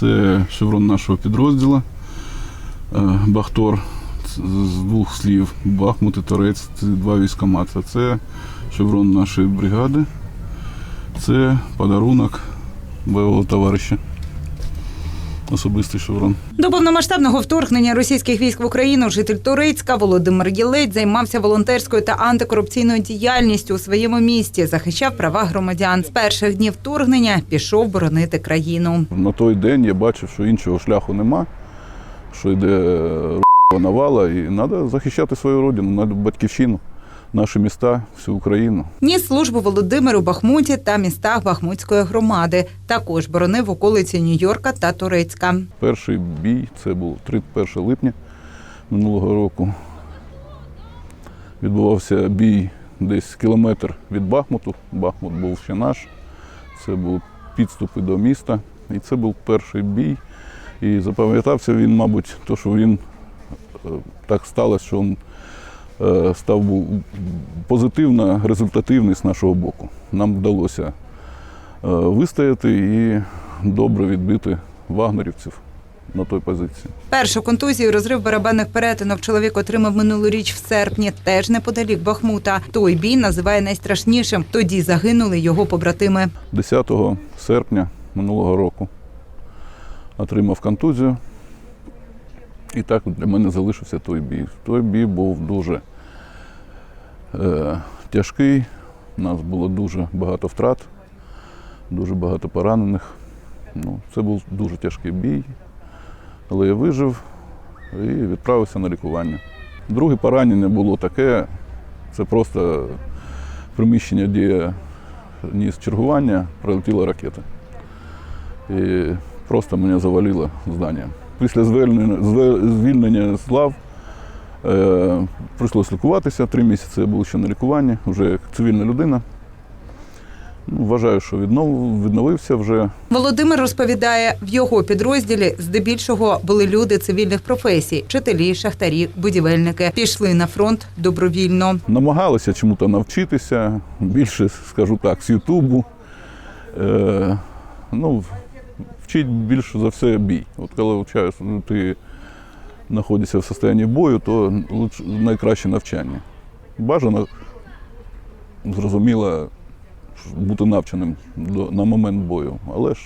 Це шеврон нашого підрозділу. Е, Бахтор з двох слів. Бахмут і Торець це два військомата. Це шеврон нашої бригади. Це подарунок бойового товариша. Особистий шеврон. До повномасштабного вторгнення російських військ в Україну житель Турецька Володимир Єлець займався волонтерською та антикорупційною діяльністю у своєму місті, захищав права громадян. З перших днів вторгнення пішов боронити країну. На той день я бачив, що іншого шляху нема, що йде е, навала, і треба захищати свою родину, батьківщину, наші міста, всю Україну. Ніс службу Володимир у Бахмуті та містах Бахмутської громади. Також боронив околиці Нью-Йорка та Турецька. Перший бій це був 31 липня минулого року. Відбувався бій десь кілометр від Бахмуту. Бахмут був ще наш. Це були підступи до міста. І це був перший бій. І запам'ятався він, мабуть, то, що він е, так сталося, що він став був позитивно результативний з нашого боку. Нам вдалося е, вистояти і добре відбити вагнерівців на той позиції. Першу контузію розрив барабанних перетинок чоловік отримав минулоріч в серпні, теж неподалік Бахмута. Той бій називає найстрашнішим. Тоді загинули його побратими. 10 серпня минулого року отримав контузію. І так для мене залишився той бій. Той бій був дуже е, тяжкий. У нас було дуже багато втрат, дуже багато поранених. Ну, це був дуже тяжкий бій, але я вижив і відправився на лікування. Друге поранення було таке, це просто приміщення, де ніс чергування, прилетіла ракета. І просто мене завалило здання. Після звільнення, звільнення з лав е, прийшлося лікуватися. Три місяці я був ще на лікуванні, вже як цивільна людина. Ну, вважаю, що віднов, відновився вже. Володимир розповідає, в його підрозділі здебільшого були люди цивільних професій: вчителі, шахтарі, будівельники. Пішли на фронт добровільно. Намагалися чому-то навчитися, більше, скажу так, з Ютубу. Е, ну, вчить більше за все бій. От коли вчаєш, ну, ти знаходишся в стані бою, то найкраще навчання. Бажано, зрозуміло, бути навченим на момент бою. Але ж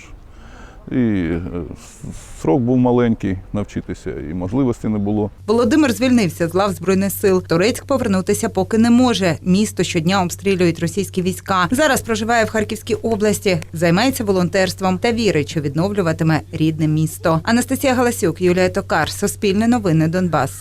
і е, срок був маленький навчитися, і можливості не було. Володимир звільнився з лав збройних сил. Турецьк повернутися поки не може. Місто щодня обстрілюють російські війська. Зараз проживає в Харківській області, займається волонтерством та вірить, що відновлюватиме рідне місто. Анастасія Галасюк, Юлія Токар, Суспільне новини Донбас.